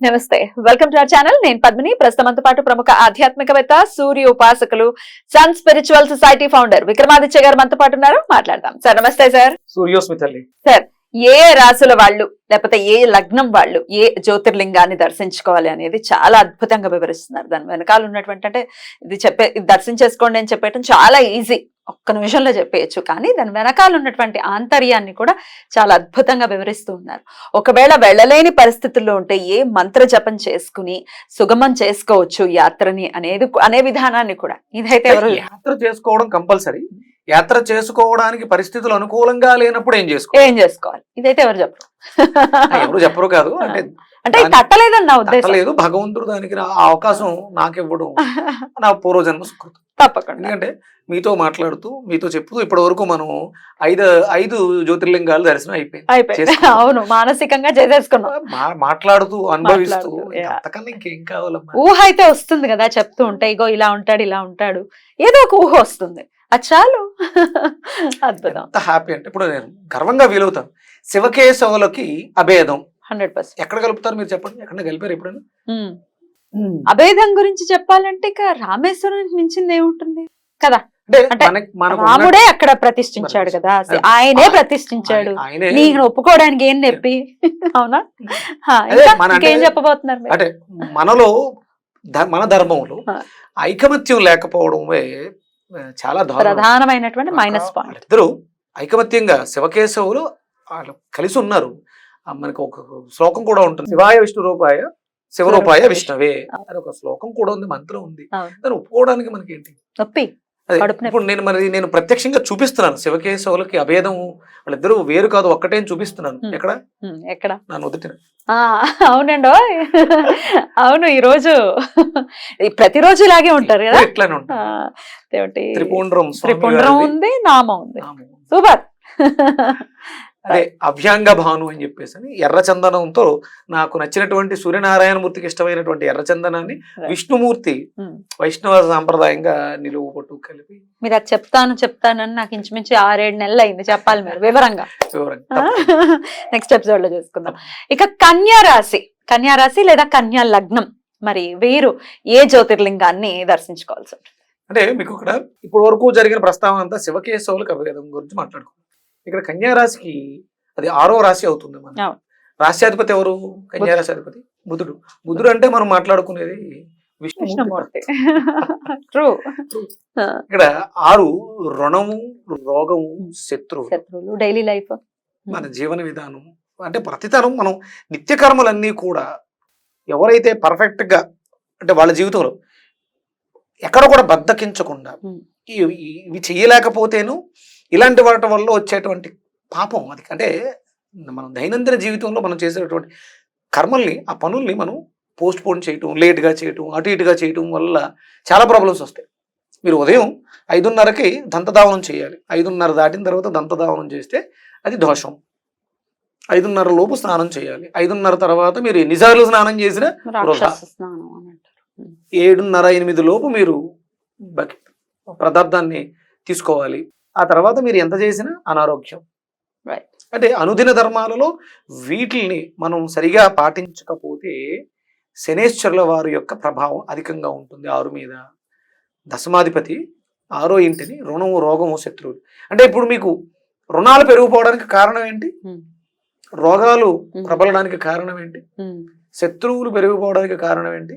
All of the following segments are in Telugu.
నమస్తే. వెల్కమ్ టు అవర్ ఛానల్ నేను పద్మిని. ప్రస్తుతంతో పాటు ప్రముఖ ఆధ్యాత్మికవేత్త సూర్య ఉపాసకులు sun spiritual society founder Vikramaditya గారు మనతో పాటు ఉన్నారు. మాట్లాడదాం. సార్ నమస్తే సార్ సూర్యోస్మి తల్లి ఏ రాసుల వాళ్ళు లేకపోతే ఏ లగ్నం వాళ్ళు ఏ జ్యోతిర్లింగాన్ని దర్శించుకోవాలి అనేది చాలా అద్భుతంగా వివరిస్తున్నారు. దాని వెనకాల ఉన్నటువంటి అంటే ఇది చెప్పే ఇది దర్శించేసుకోండి అని చెప్పేయటం చాలా ఈజీ ఒక్క నిమిషంలో చెప్పేయచ్చు. కానీ దాని వెనకాల ఉన్నటువంటి ఆంతర్యాన్ని కూడా చాలా అద్భుతంగా వివరిస్తూ ఉన్నారు. ఒకవేళ వెళ్ళలేని పరిస్థితుల్లో ఉంటే ఏ మంత్ర జపం చేసుకుని సుగమం చేసుకోవచ్చు యాత్రని అనేది అనే విధానాన్ని కూడా. ఇదైతే ఎవరు యాత్ర చేసుకోవడం కంపల్సరీ. యాత్ర చేసుకోవడానికి పరిస్థితులు అనుకూలంగా లేనప్పుడు ఏం చేసుకో ఏం చేసుకోవాలి? ఇదైతే ఎవరు చెప్పరు. ఎవరు చెప్పరు కాదు. అంటే అంటే ఇది తట్టలేదని నా ఉద్దేశం. తట్టలేదు. భగవంతుడు దానికి అవకాశం నాకు ఇవ్వడం నా పూర్వజన్మ సుకృతం. తప్పకుండా. ఎందుకంటే మీతో మాట్లాడుతూ మీతో చెప్తూ ఇప్పటి వరకు మనం ఐదు ఐదు జ్యోతిర్లింగాలు దర్శనం అయిపోయింది. అవును మానసికంగా చేసేసుకున్నాం. మాట్లాడుతూ అనుభవిస్తూ ఇంకా yeah. అంతకన్నా ఇంకేం కావాలమ్మా? ఊహ అయితే వస్తుంది కదా చెప్తూ ఉంటే ఇగో ఇలా ఉంటాడు ఇలా ఉంటాడు. ఏదో ఒక ఊహ వస్తుంది. అది చాలు. అద్భుతం. ఎంత హ్యాపీ అంటే ఇప్పుడు నేను గర్వంగా వీలవుతాను. శివకేశవులకి అభేదం. Hundred percent. ఎక్కడ కలుపుతారు మీరు చెప్పండి? ఎక్కడ కలిపారు ఎప్పుడైనా? అభేదం గురించి చెప్పాలంటే ఇక రామేశ్వరం మించింది ఏముంటుంది? కదా. రాముడే అక్కడ ప్రతిష్ఠించాడు కదా. ఆయనే ప్రతిష్ఠించాడు. నీకు ఒప్పుకోవడానికి ఏం నొప్పి? అవునా? అంటే- చెప్పబోతున్నారు? అంటే మనలో మన ధర్మంలో. ఐకమత్యం లేకపోవడమే చాలా ప్రధానమైనటువంటి మైనస్ పాయింట్ ఇద్దరు ఐకమత్యంగా శివకేశవులు వాళ్ళు కలిసి ఉన్నారు. మనకు ఒక శ్లోకం కూడా ఉంటుంది. శివాయ విష్ణు రూపాయ శివరూపాయ విష్ణవే అని ఒక శ్లోకం కూడా ఉంది మంత్రం ఉంది. దాన్ని ఒప్పుకోవడానికి మనకి ఏంటి నొప్పి. ఇప్పుడు నేను మరి నేను ప్రత్యక్షంగా చూపిస్తున్నాను. శివకేశవులకి అభేదం వాళ్ళిద్దరూ వేరు కాదు ఒక్కటే చూపిస్తున్నాను. ఎక్కడ? ఎక్కడ? నా నుదుటిన. అవునండి. అవును ఈ రోజు ప్రతిరోజు ఇలాగే ఉంటారు కదా. ఇట్లానే ఏమిటి త్రిపుండ్రం త్రిపుండ్రం. ఉంది. నామం ఉంది. సూపర్. అదే అభ్యాంగ భాను అని చెప్పేసి అని ఎర్ర చందనంతో నాకు నచ్చినటువంటి సూర్యనారాయణమూర్తికి ఇష్టమైనటువంటి ఎర్ర చందనాన్ని Right. విష్ణుమూర్తి ఉమ్. వైష్ణవ సాంప్రదాయంగా నిలువు పట్టు కలిపి మీరు అది చెప్తాను చెప్తానని నాకు ఇంచుమించు ఆరేడు నెలలు అయింది. చెప్పాలి మీరు వివరంగా. వివరంగా నెక్స్ట్ ఎపిసోడ్ లో చేసుకుందాం. ఇక కన్యా రాశి కన్యా రాశి లేదా కన్యా లగ్నం? మరి వీరు ఏ జ్యోతిర్లింగాన్ని దర్శించుకోవాల్సి ఉంటుంది? అంటే మీకు ఇక్కడ ఇప్పటి వరకు జరిగిన ప్రస్తావన అంతా శివకేశవులకు అభేదం గురించి మాట్లాడుకున్నాం ఇక్కడ కన్యా రాశికి అది ఆరో రాశి అవుతుంది మన. రాశ్యాధిపతి ఎవరు? కన్యా రాశి అధిపతి బుధుడు. బుధుడు అంటే మనం మాట్లాడుకునేది విష్ణుమూర్తి. ట్రూ ఇక్కడ ఆరు రుణము రోగము శత్రువు శత్రువులు డైలీ లైఫ్ మన జీవన విధానం. అంటే ప్రతితరం మనం నిత్య కర్మలన్నీ కూడా ఎవరైతే పర్ఫెక్ట్గా అంటే వాళ్ళ జీవితంలో ఎక్కడ కూడా బద్దకించకుండా Hmm. ఇవి ఇవి చేయలేకపోతేను ఇలాంటి వాటి వల్ల వచ్చేటువంటి పాపం అది. అంటే మనం దైనందిన జీవితంలో మనం చేసేటువంటి కర్మల్ని ఆ పనుల్ని మనం పోస్ట్ పోన్ చేయటం లేట్గా చేయటం అటు ఇటుగా చేయటం వల్ల చాలా ప్రాబ్లమ్స్ వస్తాయి. మీరు ఉదయం ఐదున్నరకి దంతధావనం చేయాలి. ఐదున్నర దాటిన తర్వాత దంతధావనం చేస్తే అది దోషం. ఐదున్నర లోపు స్నానం చేయాలి. ఐదున్నర తర్వాత మీరు ఎన్నిసార్లు స్నానం చేసినా ఏడున్నర ఎనిమిది లోపు మీరు పదార్థాన్ని తీసుకోవాలి. ఆ తర్వాత మీరు ఎంత చేసినా అనారోగ్యం. అంటే అనుదిన ధర్మాలలో వీటిల్ని మనం సరిగా పాటించకపోతే శనేశ్వరుల వారి యొక్క ప్రభావం అధికంగా ఉంటుంది ఆరు మీద దశమాధిపతి ఆరో ఇంటిని రుణము రోగము శత్రువులు అంటే ఇప్పుడు మీకు రుణాలు పెరిగిపోవడానికి కారణం ఏంటి. రోగాలు. ప్రబలడానికి కారణం ఏంటి. శత్రువులు పెరిగిపోవడానికి కారణం ఏంటి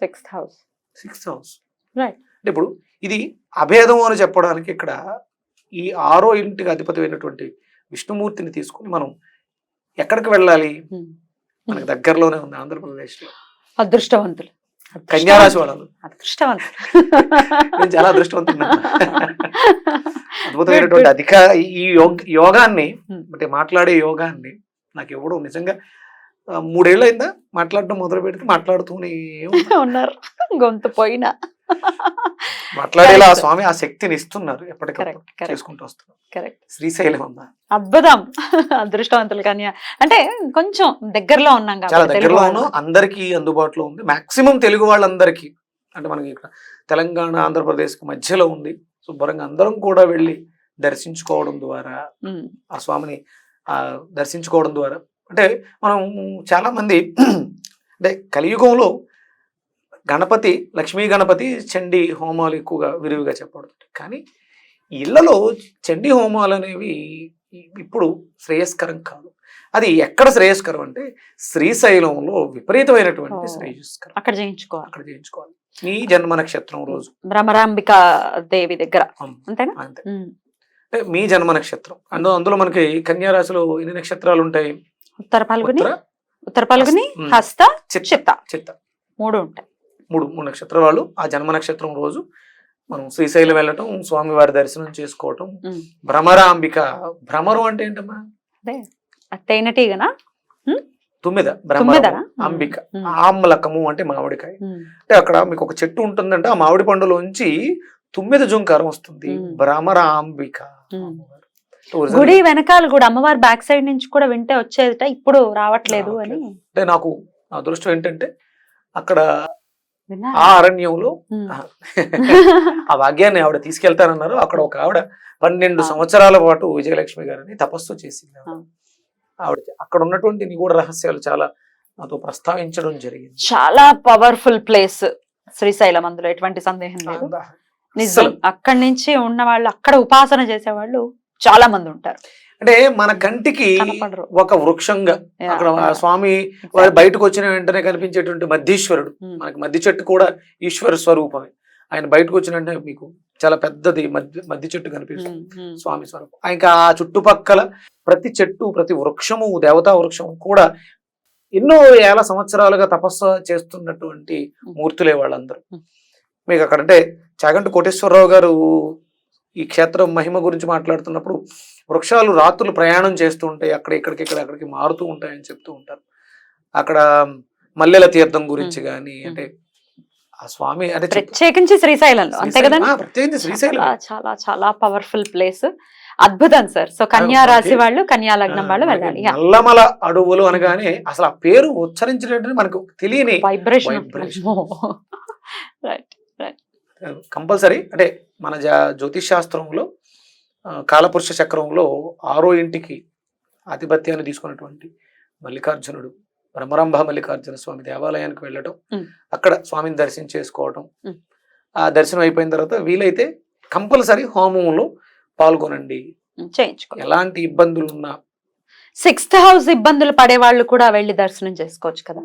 sixth house sixth house Right. అంటే ఇప్పుడు ఇది అభేదం అని చెప్పడానికి ఇక్కడ ఈ ఆరో ఇంటికి అధిపతి అయినటువంటి విష్ణుమూర్తిని తీసుకుని మనం ఎక్కడికి వెళ్ళాలి. మనకి దగ్గరలోనే ఉంది ఆంధ్రప్రదేశ్లో అదృష్టవంతులు. కన్యారాశి వాళ్ళు అదృష్టవంతులు. నేను చాలా అదృష్టవంతున్నా అద్భుతమైనటువంటి అధిక ఈ యోగ యోగాన్ని. అంటే మాట్లాడే యోగాన్ని నాకు ఎవడు నిజంగా మూడేళ్ళు అయిందా మాట్లాడడం మొదలు పెడితే మాట్లాడుతూనే ఉన్నా. ఉన్నారు. గొంతు పోయినా. మాట్లాడేలా. స్వామి ఆ శక్తిని ఇస్తున్నారు ఎప్పటికప్పుడు చేసుకుంటూ వస్తున్నారు. కరెక్ట్ శ్రీశైలం అమ్మ అద్భుతం. అదృష్టవంతులు కన్యా. అంటే కొంచెం దగ్గరలో ఉన్నాం చాలా వాళ్ళు. అందరికీ అందుబాటులో ఉంది. మాక్సిమం తెలుగు వాళ్ళందరికీ. అంటే మనకి ఇక్కడ తెలంగాణ ఆంధ్రప్రదేశ్ మధ్యలో ఉంది. శుభ్రంగా అందరం కూడా వెళ్ళి దర్శించుకోవడం ద్వారా. ఆ స్వామిని ఆ దర్శించుకోవడం ద్వారా. అంటే మనం చాలా మంది అంటే కలియుగంలో గణపతి లక్ష్మీ గణపతి చండీ హోమాలు ఎక్కువగా విరివిగా చెప్పబడుతుంది కానీ ఇళ్ళలో చండీ హోమాలు అనేవి ఇప్పుడు శ్రేయస్కరం కాదు. అది ఎక్కడ శ్రేయస్కరం అంటే శ్రీశైలంలో విపరీతమైనటువంటి. శ్రేయస్కరం. అక్కడ చేయించుకోవాలి అక్కడ చేయించుకోవాలి మీ జన్మ నక్షత్రం రోజు. భ్రమరాంబిక దేవి దగ్గర. అంతేనా? అంతే. మీ జన్మ నక్షత్రం అందులో అందులో మనకి కన్యా రాశిలో ఎన్ని నక్షత్రాలు ఉంటాయి? ఉత్తర పాల్గొని ఉత్తర పాల్గొని. హస్త చిత్త. చిత్త. మూడు ఉంటాయి. మూడు మూడు నక్షత్రాలు. ఆ జన్మ నక్షత్రం రోజు మనం శ్రీశైలం వెళ్ళటం స్వామివారి దర్శనం చేసుకోవటం. భ్రమరాంబిక. భ్రమరం అంటే ఏంటమ్మా? తేనెటీగనా తుమ్మిద? భ్రమరం అంబిక. ఆమ్లకము అంటే మామిడికాయ. అంటే అక్కడ మీకు ఒక చెట్టు ఉంటుందంటే ఆ మామిడి పండులోంచి తుమ్మిద జుంకారం వస్తుంది. భ్రమరాంబిక. గుడి వెనకాల కూడా అమ్మవారి బ్యాక్ సైడ్ నుంచి కూడా వింటే వచ్చేదిట ఇప్పుడు రావట్లేదు. అని. అంటే నాకు నా అదృష్టం ఏంటంటే అక్కడ ఆ అరణ్యంలో ఆ, భాగ్యాన్ని ఆవిడ తీసుకెళ్తానన్నారు. అక్కడ ఒక ఆవిడ పన్నెండు. సంవత్సరాల పాటు విజయలక్ష్మి గారిని తపస్సు చేసింది ఆవిడ. అక్కడ ఉన్నటువంటి నిగూఢ రహస్యాలు చాలా నాతో ప్రస్తావించడం జరిగింది. చాలా పవర్ఫుల్ ప్లేస్ శ్రీశైలం అందులో. ఎటువంటి సందేహం లేదు. నిజం. అక్కడి నుంచి ఉన్న వాళ్ళు అక్కడ ఉపాసన చేసే వాళ్ళు చాలా మంది ఉంటారు. అంటే మన కంటికి ఒక వృక్షంగా అక్కడ. స్వామి వారు బయటకు వచ్చిన వెంటనే కనిపించేటువంటి మధ్యేశ్వరుడు. ఉమ్. మనకి మధ్య చెట్టు కూడా ఈశ్వర స్వరూపమే. ఆయన బయటకు వచ్చిన వెంటనే మీకు చాలా పెద్దది మధ్య మధ్య చెట్టు కనిపిస్తుంది. ఉమ్, ఉమ్. స్వామి స్వరూపం. ఇంకా ఆ చుట్టుపక్కల ప్రతి చెట్టు ప్రతి వృక్షము దేవతా వృక్షము కూడా ఎన్నో ఏళ్ళ సంవత్సరాలుగా తపస్సు చేస్తున్నటువంటి మూర్తులే వాళ్ళందరూ. Hmm. మీకు అక్కడ అంటే చాగంటి కోటేశ్వరరావు గారు ఈ క్షేత్రం మహిమ గురించి మాట్లాడుతున్నప్పుడు వృక్షాలు రాత్రులు ప్రయాణం చేస్తూ ఉంటాయి. అక్కడ ఇక్కడికి ఇక్కడ అక్కడికి మారుతూ ఉంటాయని చెప్తూ ఉంటారు. అక్కడ మల్లెల తీర్థం గురించి కానీ అంటే ఆ స్వామి అంటే ప్రత్యేకించి శ్రీశైలంలో అంతే ఆ, ప్రత్యేకించి శ్రీశైలం. చాలా చాలా పవర్ఫుల్ ప్లేస్ అద్భుతం సార్. సో కన్యా రాశి వాళ్ళు కన్యా లగ్నం వాళ్ళు వెళ్ళాలి. నల్లమల అడవులు అనగానే అసలు ఆ పేరు ఉచ్చరించినట్టు మనకు తెలియని వైబ్రేషన్ కంపల్సరీ అంటే మన జ్యోతిష్ శాస్త్రంలో కాలపురుష చక్రంలో ఆరో ఇంటికి ఆధిపత్యాన్ని తీసుకున్నటువంటి మల్లికార్జునుడు బ్రహ్మరంభ మల్లికార్జున స్వామి దేవాలయానికి వెళ్ళటం. అక్కడ స్వామిని దర్శనం చేసుకోవటం. ఆ దర్శనం అయిపోయిన తర్వాత వీలైతే కంపల్సరీ హోమంలో పాల్గొనండి. ఎలాంటి ఇబ్బందులు ఉన్నా సిక్స్త్ హౌస్ ఇబ్బందులు పడే వాళ్ళు కూడా వెళ్ళి దర్శనం చేసుకోవచ్చు కదా.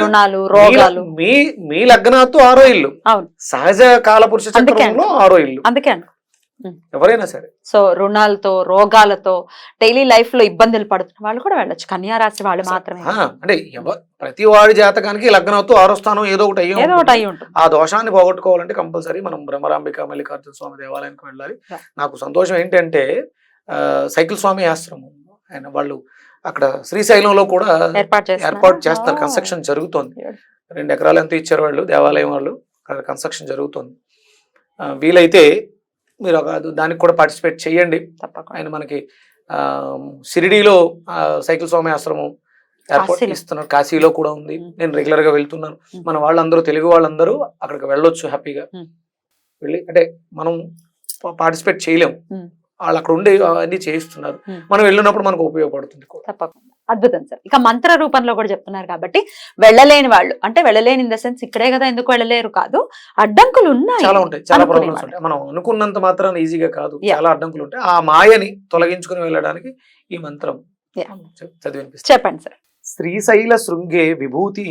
రుణాలు రోగాలు. మీ మీ లగ్నాతో ఆరో ఇల్లు. అవును. సహజ కాలపురుష చక్రంలో ఆరో ఇల్లు. అందుకే ఎవరైనా సరే. సో రుణాలతో రోగాలతో డైలీ లైఫ్లో ఇబ్బందులు పడుతున్న వాళ్ళు కూడా వెళ్ళొచ్చు. కన్యా రాశి వాళ్ళు మాత్రమే. అంటే ప్రతి వాడి జాతకానికి లగ్నంతో ఆరో స్థానం ఏదో ఒకటి అయ్యి ఏదో ఒకటి ఉంటుంది. అయి ఉంటుంది. ఆ దోషాన్ని పోగొట్టుకోవాలంటే కంపల్సరీ మనం బ్రహ్మరాంబిక మల్లికార్జున స్వామి దేవాలయానికి వెళ్ళాలి. నాకు సంతోషం ఏంటంటే సైకిల్ స్వామి ఆశ్రమం. ఆయన వాళ్ళు అక్కడ శ్రీశైలంలో కూడా ఏర్పాటు చేస్తున్నారు. చేస్తారు. కన్స్ట్రక్షన్ జరుగుతోంది. రెండు ఎకరాలు ఎంత ఇచ్చారు వాళ్ళు? దేవాలయం వాళ్ళు. అక్కడ కన్స్ట్రక్షన్ జరుగుతోంది. వీలైతే మీరు ఒక దానికి కూడా పార్టిసిపేట్ చేయండి తప్పకుండా ఆయన మనకి షిరిడీలో సైకిల్ స్వామి ఆశ్రమం ఏర్పాటు కాశీలో. ఇస్తున్నారు కాశీలో కూడా ఉంది. నేను రెగ్యులర్గా వెళ్తున్నాను. మన వాళ్ళందరూ తెలుగు వాళ్ళందరూ అక్కడికి వెళ్ళొచ్చు హ్యాపీగా. వెళ్ళి అంటే మనం పార్టిసిపేట్ చేయలేం మ్మ్. వాళ్ళు అక్కడ ఉండి అవన్నీ చేయిస్తున్నారు. మనం వెళ్ళినప్పుడు మనకు ఉపయోగపడుతుంది కూడా తప్పకుండా అద్భుతం సార్. ఇక మంత్ర రూపంలో కూడా చెప్తున్నారు కాబట్టి వెళ్ళలేని వాళ్ళు అంటే వెళ్ళలేని ఇన్ ద సెన్స్ ఇక్కడే కదా ఎందుకు వెళ్ళలేరు కాదు అడ్డంకులు ఉన్నాయి. చాలా ఉంటాయి చాలా ప్రాబ్లమ్స్. ఉంటాయి. మనం అనుకున్నంత మాత్రాన ఈజీగా కాదు. చాలా అడ్డంకులు ఉంటాయి. ఆ మాయని తొలగించుకుని వెళ్ళడానికి ఈ మంత్రం చెప్పండి సార్. శ్రీశైల శృంగే విభూతి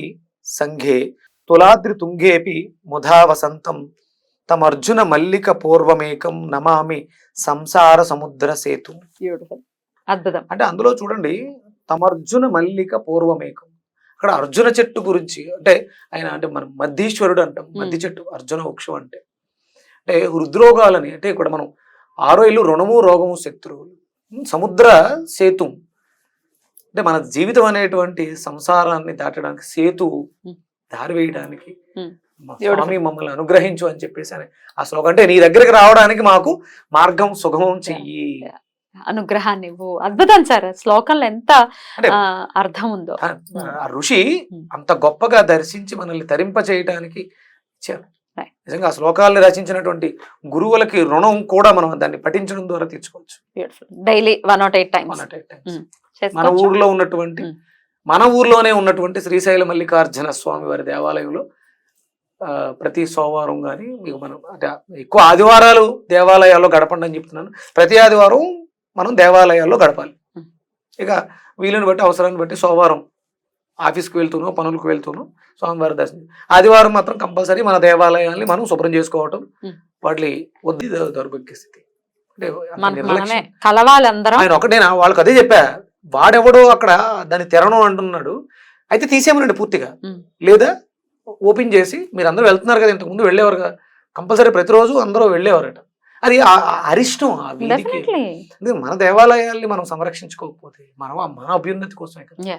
సంఘే తులాద్రి తుంగేపి ముధా వసంతం తమర్జున మల్లిక పూర్వమేకం నమామి సంసార సముద్ర సేతు. అద్భుతం. అంటే అందులో చూడండి తమర్జున మల్లిక పూర్వమేకం. అక్కడ అర్జున చెట్టు గురించి అంటే ఆయన అంటే మనం మద్దీశ్వరుడు అంటాం. మద్ది చెట్టు అర్జున వృక్షం అంటే. అంటే హృద్రోగాలని అంటే ఇక్కడ మనం ఆరో ఇల్లు రుణము రోగము శత్రువులు. సముద్ర సేతు. అంటే మన జీవితం అనేటువంటి సంసారాన్ని దాటడానికి సేతు. దారి వేయడానికి. స్వామి మమ్మల్ని అనుగ్రహించు అని చెప్పేసి అని ఆ శ్లోకం. అంటే నీ దగ్గరికి రావడానికి మాకు మార్గం సుగమం చెయ్యి. అనుగ్రహాన్ని ఇవ్వు. అద్భుతం సార్. శ్లోకంలో ఎంత అర్థం ఉందో. ఋషి. అంత గొప్పగా దర్శించి మనల్ని తరింప చేయడానికి ఇచ్చారు. Right. నిజంగా ఆ శ్లోకాలను రచించినటువంటి గురువులకి రుణం కూడా మనం దాన్ని పఠించడం ద్వారా తీర్చుకోవచ్చు. Daily one nought eight times. మన ఊర్లో ఉన్నటువంటి. మన ఊర్లోనే ఉన్నటువంటి శ్రీశైల మల్లికార్జున స్వామి వారి దేవాలయంలో ఆ, ప్రతి సోమవారం కానీ మీకు మనం అంటే ఎక్కువ ఆదివారాలు దేవాలయాల్లో గడపండి అని చెప్తున్నాను. ప్రతి ఆదివారం మనం దేవాలయాల్లో గడపాలి. ఇక వీలుని బట్టి అవసరాన్ని బట్టి సోమవారం ఆఫీస్కి వెళ్తూనో పనులకు వెళ్తూనో స్వామివారి దర్శనం. ఆదివారం మాత్రం కంపల్సరీ మన దేవాలయాల్ని మనం శుభ్రం చేసుకోవటం. వాటి వద్ది దౌర్భాగ్య స్థితి. అంటే ఆయన ఒకటి నేను వాళ్ళకి అదే చెప్పా వాడెవడో అక్కడ దాన్ని తెరను అంటున్నాడు అయితే తీసేయమనండి పూర్తిగా. లేదా ఓపెన్ చేసి మీరు అందరూ వెళ్తున్నారు కదా ఇంతకు ముందు వెళ్ళేవారు కదా కంపల్సరీ ప్రతిరోజు అందరూ వెళ్ళేవారట. అది అరిష్టం ఆ వీధికి. మన దేవాలయాల్ని మనం సంరక్షించుకోకపోతే మనం మన అభ్యున్నతి కోసమే కదా.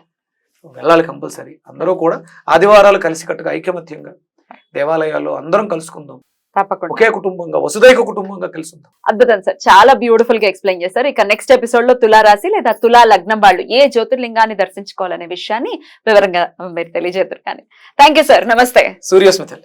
వెళ్ళాలి కంపల్సరీ. అందరూ కూడా ఆదివారాలు కలిసికట్టుగా ఐకమత్యంగా దేవాలయాల్లో అందరం కలుసుకుందాం. తప్పకుండా. ఒకే కుటుంబంగా వసుదైక కుటుంబంగా కలుసుకుందాం. అద్భుతం సార్. చాలా బ్యూటిఫుల్గా ఎక్స్ప్లెయిన్ చేశారు. ఇక నెక్స్ట్ ఎపిసోడ్లో తులా రాశి లేదా తులా లగ్నం వాళ్ళు ఏ జ్యోతిర్లింగాన్ని దర్శించుకోవాలనే విషయాన్ని వివరంగా మీరు తెలియజేద్దరు కానీ. థ్యాంక్ యూ సార్ నమస్తే. సూర్యస్మితల్.